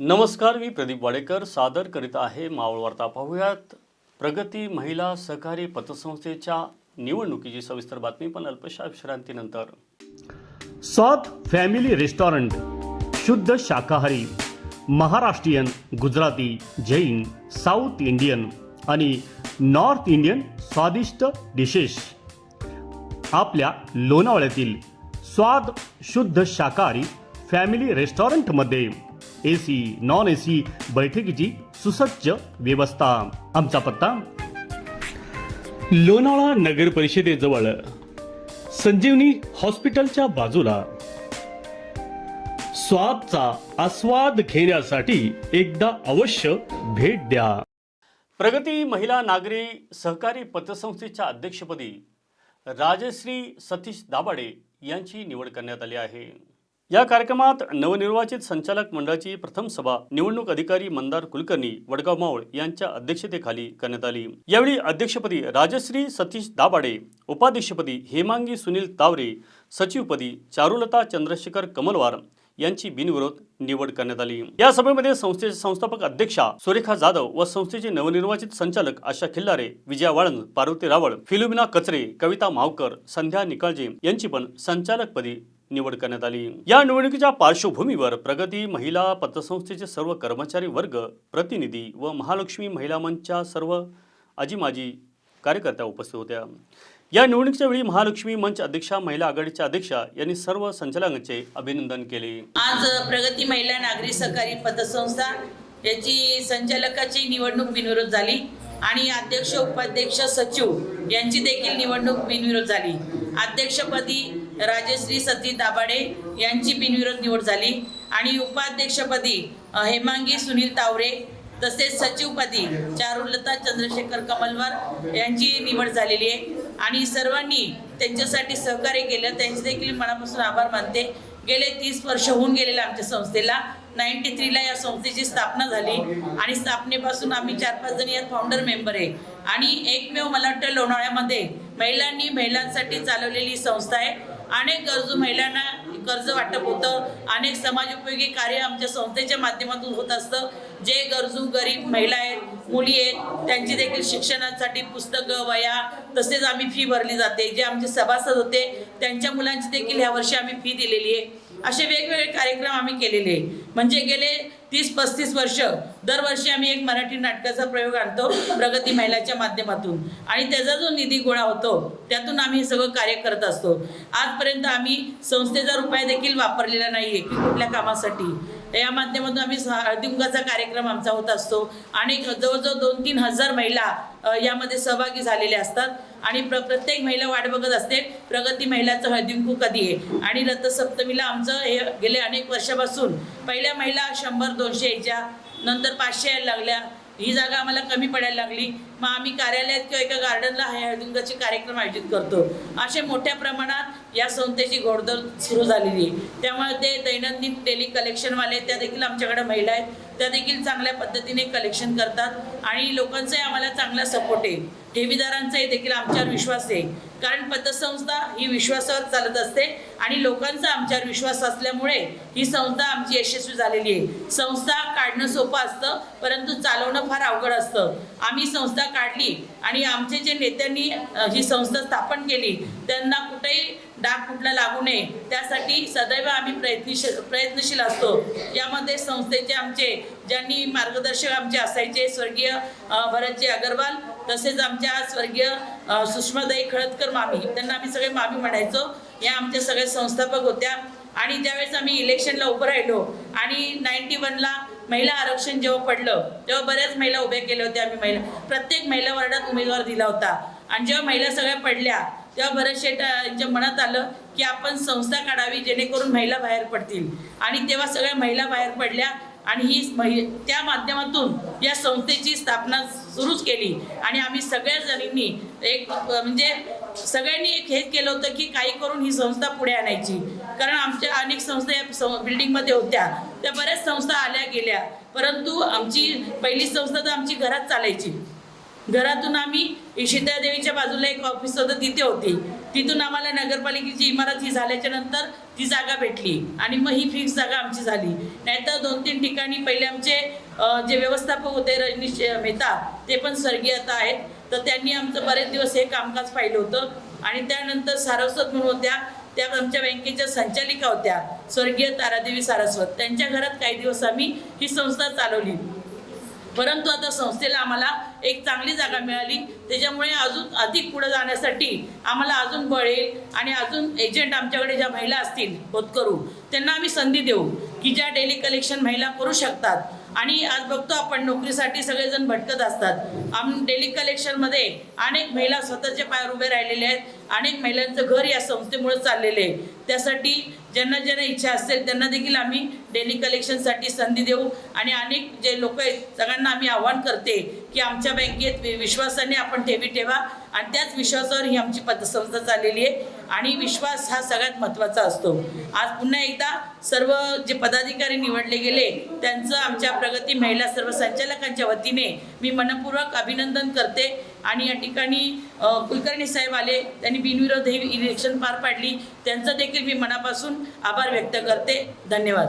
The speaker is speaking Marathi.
नमस्कार मी प्रदीप वाडेकर. सादर करीत आहे मावळ वार्ता. पाहूयात प्रगती महिला सहकारी पतसंस्थेच्या निवडणुकीची सविस्तर बातमी पण अल्पशा विश्रांतीनंतर स्वाद फॅमिली रेस्टॉरंट शुद्ध शाकाहारी महाराष्ट्रीयन गुजराती जैन साऊथ इंडियन आणि नॉर्थ इंडियन स्वादिष्ट डिशेस आपल्या लोणावळ्यातील स्वाद शुद्ध शाकाहारी फॅमिली रेस्टॉरंटमध्ये A C non A C बैठकीची सुसज्ज व्यवस्था. आमचा पत्ता. लोणावळा नगर परिषदेजवळ. संजीवनी हॉस्पिटलच्या बाजूला. स्वादचा आस्वाद घेण्यासाठी एकदा अवश्य भेट द्या. प्रगती महिला नागरी सहकारी पतसंस्थेच्या अध्यक्षपदी राजश्री सतीश दाभाडे यांची निवड करण्यात आली आहे. या कार्यक्रमात नवनिर्वाचित संचालक मंडळाची प्रथम सभा निवडणूक अधिकारी मंदार कुलकर्णी वडगाव मावळ यांच्या अध्यक्षतेखाली करण्यात आली. यावेळी अध्यक्षपदी राजश्री सतीश दाभाडे उपाध्यक्षपदी हेमांगी सुनील तावरे सचिवपदी चारुलता चंद्रशेखर कमलवार यांची बिनविरोध निवड करण्यात आली. या सभेमध्ये संस्थेचे संस्थापक अध्यक्षा सुरेखा जाधव व संस्थेचे नवनिर्वाचित संचालक आशा खिल्लारे विजया वाळंज पार्वती रावळ फिलोमिना कचरे कविता मावकर संध्या निकाळजे यांची पण संचालकपदी निवड करण्यात आली. या निवडणुकीच्या पार्श्वभूमीवर प्रगती महिला पतसंस्थेचे सर्व कर्मचारी वर्ग प्रतिनिधी व महालक्ष्मी महिला मंचच्या सर्व आजी माजी कार्यकर्त्या उपस्थित होत्या. या निवडणुकीच्या वेळी महालक्ष्मी मंच अध्यक्षा महिला आघाडीच्या अध्यक्षा यांनी सर्व संचालकांचे अभिनंदन केले. आज प्रगती महिला नागरी सहकारी पतसंस्था याची संचालकाची निवडणूक बिनविरोध झाली आणि अध्यक्ष उपाध्यक्ष सचिव यांची देखील निवडणूक बिनविरोध झाली. अध्यक्षपदी राजश्री सती दाभाडे यांची बिनविरोध निवड झाली. आणि उपाध्यक्षपदी हेमांगी सुनील तावरे तसेच सचिवपदी चारुलता चंद्रशेखर कमलवार यांची निवड झालेली आहे. आणि सर्वांनी त्यांच्यासाठी सहकार्य केलं. त्यांचे देखील मनापासून आभार मानते. गेले तीस वर्ष होऊन गेलेले आमच्या संस्थेला. नाईन्टी थ्रीला या संस्थेची स्थापना झाली. आणि स्थापनेपासून आम्ही चार पाच जणी यात फाउंडर मेंबर आहे. आणि एकमेव मला वाटतं लोणावळ्यामध्ये महिलांनी महिलांसाठी चालवलेली संस्था आहे. अनेक गरजू महिलांना कर्ज वाटप होतं. अनेक समाजोपयोगी कार्य आमच्या संस्थेच्या माध्यमातून होत असतं. जे गरजू गरीब महिला आहेत मुली आहेत त्यांची देखील शिक्षणासाठी पुस्तकं वया तसेच आम्ही फी भरली जाते. जे आमचे सभासद होते त्यांच्या मुलांची देखील ह्या वर्षी आम्ही फी दिलेली आहे. असे वेगवेगळे कार्यक्रम आम्ही केलेले आहे. म्हणजे गेले तीस पस्तीस वर्ष. दरवर्षी आम्ही एक मराठी नाटकाचा प्रयोग आणतो प्रगती महिलाच्या माध्यमातून. आणि त्याचा जो निधी गोळा होतो त्यातून आम्ही सगळं कार्य करत असतो. आजपर्यंत आम्ही संस्थेचा रुपया देखील वापरलेला नाही आहे की कुठल्या कामासाठी. या माध्यमातून आम्ही स- हळदीकुंकाचा कार्यक्रम आमचा होत असतो. आणि जवळजवळ दोन तीन हजार महिला यामध्ये सहभागी झालेल्या असतात. आणि प्र प्रत्येक महिला वाट बघत असते प्रगती महिलाचं हळदीकुंकू कधी आहे? आणि रथसप्तमीला आमचं हे गेले अनेक वर्षापासून पहिल्या महिला शंभर दोनशे यायच्या नंतर पाचशे यायला लागल्या. ही जागा आम्हाला कमी पडायला लागली. मग आम्ही कार्यालयात किंवा एका गार्डनला हळदुंगाचे कार्यक्रम आयोजित करतो. असे मोठ्या प्रमाणात या संस्थेची घोडदौड सुरू झालेली आहे. त्यामुळे ते दैनंदिन डेली कलेक्शनवाले त्या देखील आमच्याकडे महिला आहेत. त्या देखील चांगल्या पद्धतीने कलेक्शन करतात आणि लोकांचाही आम्हाला चांगला सपोर्ट आहे. ठेवीदारांचाही देखील आमच्यावर विश्वास आहे. कारण पतसंस्था ही विश्वासावर चालत असते आणि लोकांचा आमच्यावर विश्वास असल्यामुळे ही संस्था आमची यशस्वी झालेली आहे. संस्था काढणं सोपं असतं परंतु चालवणं फार अवघड असतं. आम्ही संस्था काढली आणि आमचे जे नेत्यांनी ही संस्था स्थापन केली त्यांना कुठेही डाग कुठला लागू नये. त्यासाठी सदैव आम्ही प्रयत्नशील प्रयत्नशील असतो. यामध्ये संस्थेचे आमचे ज्यांनी मार्गदर्शक आमचे असायचे स्वर्गीय भरतजी अगरवाल तसेच आमच्या स्वर्गीय सुषमादाई खळदकर मामी त्यांना आम्ही सगळे मामी म्हणायचो. या आमच्या सगळ्या संस्थापक होत्या. आणि ज्यावेळेस आम्ही इलेक्शनला उभं राहिलो आणि नाईन्टी वनला महिला आरक्षण जेव्हा पडलं तेव्हा बऱ्याच महिला उभ्या केल्या होत्या आम्ही महिला. प्रत्येक महिला वर्डात उमेदवार दिला होता. आणि जेव्हा महिला सगळ्या पडल्या तेव्हा भरत शेठ यांच्या मनात आलं की आपण संस्था काढावी जेणेकरून महिला बाहेर पडतील. आणि तेव्हा सगळ्या महिला बाहेर पडल्या आणि ही महि त्या माध्यमातून या संस्थेची स्थापना सुरूच केली. आणि आम्ही सगळ्या जणींनी एक म्हणजे सगळ्यांनी एक हेच केलं होतं की काही करून ही संस्था पुढे आणायची. कारण आमच्या अनेक संस्था या सं- बिल्डिंगमध्ये होत्या. त्या बऱ्याच संस्था आल्या गेल्या. परंतु आमची पहिली संस्था तर आमची घरात चालायची. घरातून आम्ही सीतादेवीच्या बाजूला एक ऑफिस होतं तिथे होती. तिथून आम्हाला नगरपालिकेची इमारत ही झाल्याच्यानंतर ती जागा भेटली. आणि मग ही फिक्स जागा आमची झाली. नाहीतर दोन तीन ठिकाणी पहिले आमचे जे व्यवस्थापक होते रजनीश मेहता ते पण स्वर्गीय आता आहेत. तर त्यांनी आमचं बरेच दिवस हे कामकाज पाहिलं होतं. आणि त्यानंतर सारस्वत म्हणून होत्या त्या आमच्या बँकेच्या संचालिका होत्या स्वर्गीय तारादेवी सारस्वत. त्यांच्या घरात काही दिवस आम्ही ही संस्था चालवली. परंतु आता संस्थेला आम्हाला एक चांगली जागा मिळाली. त्याच्यामुळे अजून अधिक पुढे जाण्यासाठी आम्हाला अजून बळ येईल आणि अजून एजंट आमच्याकडे ज्या महिला असतील होतकरू त्यांना आम्ही संधी देऊ की ज्या डेली कलेक्शन महिला करू शकतात. आणि आज बघतो आपण नोकरीसाठी सगळेजण भटकत असतात. आम डेली कलेक्शनमध्ये अनेक महिला स्वतःच्या पायावर उभे राहिलेल्या आहेत. अनेक महिलांचं घर या संस्थेमुळे चाललेलं आहे. त्यासाठी ज्यांना ज्यांना इच्छा असेल त्यांना देखील आम्ही डेली कलेक्शनसाठी संधी देऊ. आणि अनेक जे लोक आहेत सगळ्यांना आम्ही आव्हान करते की आमच्या बँकेत विश्वासाने आपण ठेवी ठेवा. आणि त्याच विश्वासावर ही आमची पतसंस्था चाललेली आहे. आणि विश्वास हा सगळ्यात महत्त्वाचा असतो. आज पुन्हा एकदा सर्व जे पदाधिकारी निवडले गेले त्यांचं आमच्या प्रगती महिला सर्व संचालकांच्या वतीने मी मनपूर्वक अभिनंदन करते. आणि या ठिकाणी कुलकर्णी साहेब आले त्यांनी बिनविरोध हे इलेक्शन पार पाडली. त्यांचं देखील मी मनापासून आभार व्यक्त करते. धन्यवाद.